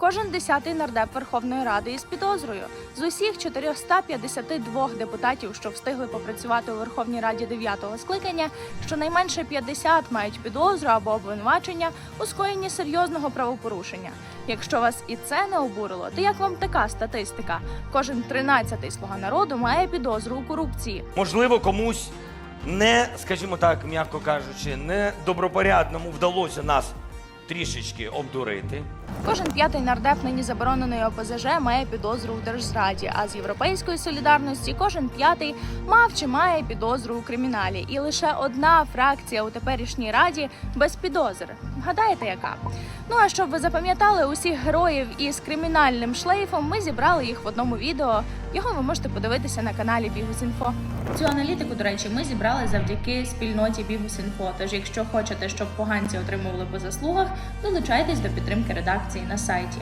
Кожен десятий нардеп Верховної Ради із підозрою. З усіх 452 депутатів, що встигли попрацювати у Верховній Раді 9-го скликання, щонайменше 50 мають підозру або обвинувачення у скоєнні серйозного правопорушення. Якщо вас і це не обурило, то як вам така статистика? Кожен 13-й слуга народу має підозру у корупції. Можливо, комусь не, скажімо так, м'яко кажучи, не добропорядному вдалося нас трішечки обдурити. Кожен п'ятий нардеп нині забороненої ОПЗЖ має підозру у держзраді. А з європейської солідарності кожен п'ятий мав чи має підозру у криміналі. І лише одна фракція у теперішній раді без підозр. Гадаєте, яка? Ну а щоб ви запам'ятали усіх героїв із кримінальним шлейфом, ми зібрали їх в одному відео. Його ви можете подивитися на каналі Бігус.Інфо. Цю аналітику, до речі, ми зібрали завдяки спільноті Бігус.Інфо. Тож, якщо хочете, щоб поганці отримували по заслугах, долучайтесь до підтримки редакції на сайті.